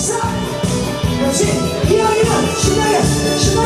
4 그렇지 이야기는 신나게 신나게